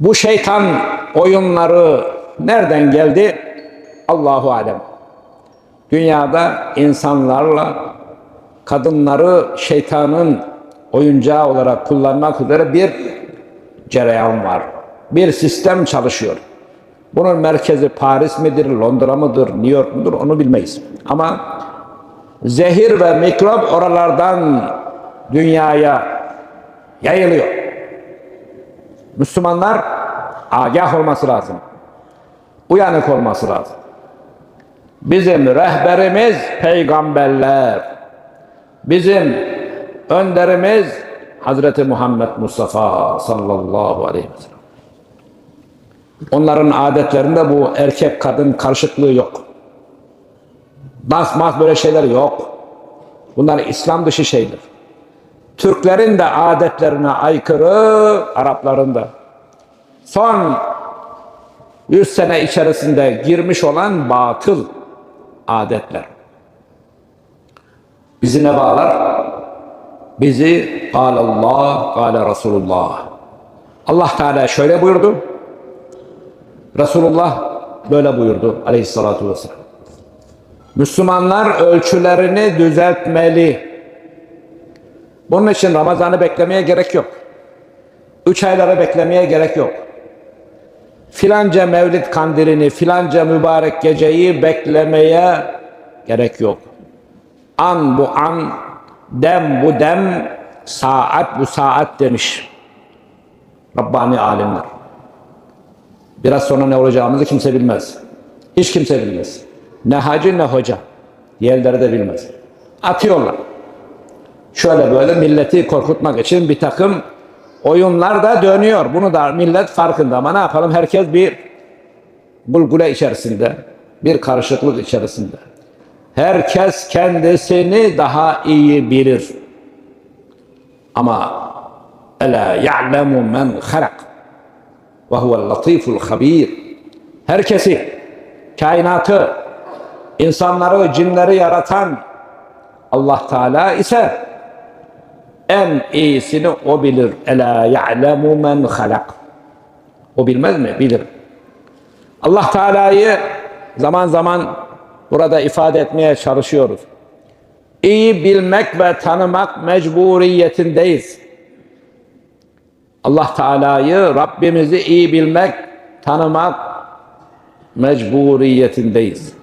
Bu şeytan oyunları nereden geldi? Allahu alem. Dünyada insanlarla kadınları şeytanın oyuncağı olarak kullanmak üzere bir cereyan var. Bir sistem çalışıyor. Bunun merkezi Paris midir, Londra mıdır, New York mudur onu bilmeyiz. Ama zehir ve mikrop oralardan dünyaya yayılıyor. Müslümanlar agah olması lazım. Uyanık olması lazım. Bizim rehberimiz peygamberler. Bizim önderimiz Hazreti Muhammed Mustafa sallallahu aleyhi ve sellem. Onların adetlerinde bu erkek kadın karışıklığı yok. Dans böyle şeyler yok. Bunlar İslam dışı şeydir. Türklerin de adetlerine aykırı, Arapların da. Son 100 sene içerisinde girmiş olan batıl adetler. Bizi ne bağlar? Bizi Allah, Kale Resulullah. Allah Teala şöyle buyurdu. Resulullah böyle buyurdu aleyhissalatu vesselam. Müslümanlar ölçülerini düzeltmeli. Bunun için Ramazan'ı beklemeye gerek yok. Üç ayları beklemeye gerek yok. Filanca mevlid kandilini, filanca mübarek geceyi beklemeye gerek yok. An bu an, dem bu dem, saat bu saat demiş. Rabbani alimler. Biraz sonra ne olacağımızı kimse bilmez. Hiç kimse bilmez. Ne hacı ne hoca. Diğerleri de bilmez. Atıyorlar. Şöyle böyle milleti korkutmak için bir takım oyunlar da dönüyor. Bunu da millet farkında ama ne yapalım? Herkes bir bulgule içerisinde, bir karışıklık içerisinde. Herkes kendisini daha iyi bilir. Ama ela ya'lemu men halak ve huvel latiful habir. Herkesi, kainatı, insanları, cinleri yaratan Allah Teala ise en iyisini o bilir. Ela ya'lemu men halak. O bilmez mi? Bilir. Allah Teala'yı zaman zaman burada ifade etmeye çalışıyoruz. İyi bilmek ve tanımak mecburiyetindeyiz. Allah Teala'yı, Rabbimizi iyi bilmek, tanımak mecburiyetindeyiz.